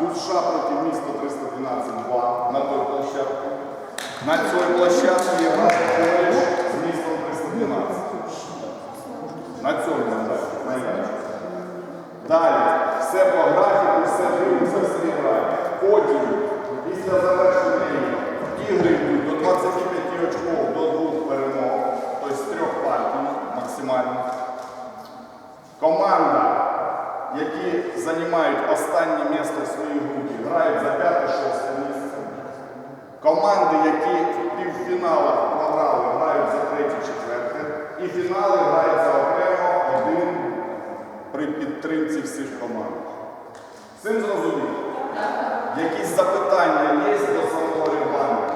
Дюша проти міста 312-2 на той площадці. На цій площадці грає товариш з містом 312. На цьому які займають останнє місце в своїй групі, грають за 5-6 місце. Команди, які в півфіналах програли, грають за третє-четверте. І фінали граються окремо один при підтримці всіх команд. Цим зрозуміло? Якісь запитання є до самого регламенту?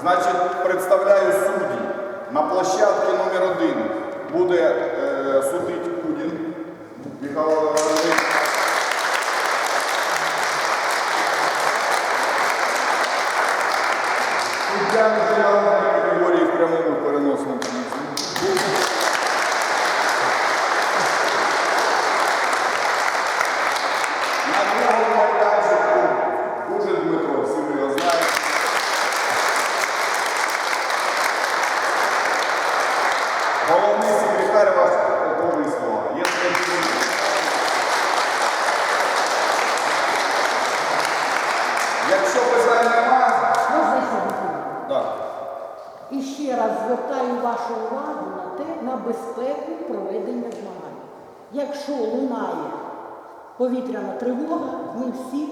Значить, представляю судді. На площадці номер один буде е, судити Кудін Михайло Леонидович. Суддя міжнародної категорії в прямому переносному смислі. На другому майданчику дуже Дмитро, всі ви його. Головний секретар ваш готовий слова. Є І ще раз звертаю вашу увагу на те, на безпеку проведення змагань. Якщо лунає повітряна тривога, ми всі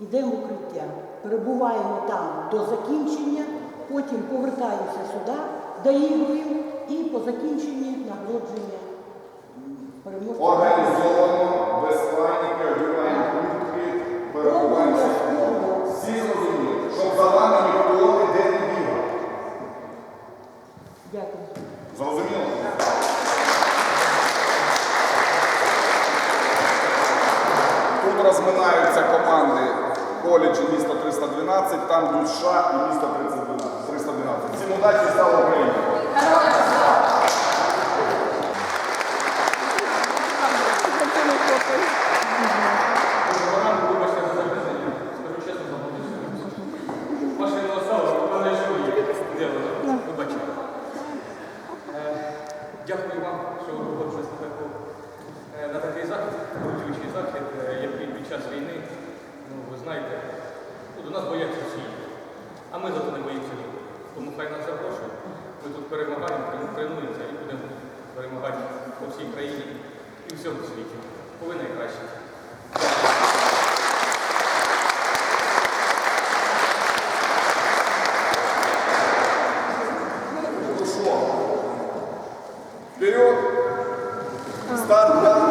йдемо в укриття. Перебуваємо там до закінчення, потім повертаємося сюди, доігруємо Розминаються команди коледжі місто 312, там Дюша і місто 312. 312. Всім удачі, слава Україні! Дякую вам, що ви таку е, на такий захід, крутючий захід, час війни, ну ви знаєте, ну, до нас бояться всі. А ми зато не боїмося нікого. Тому хай нас запрошують. Ми тут перемагаємо, тренуємося і будемо перемагати по всій країні і всьому світі. Ну що? Вперед! Старт?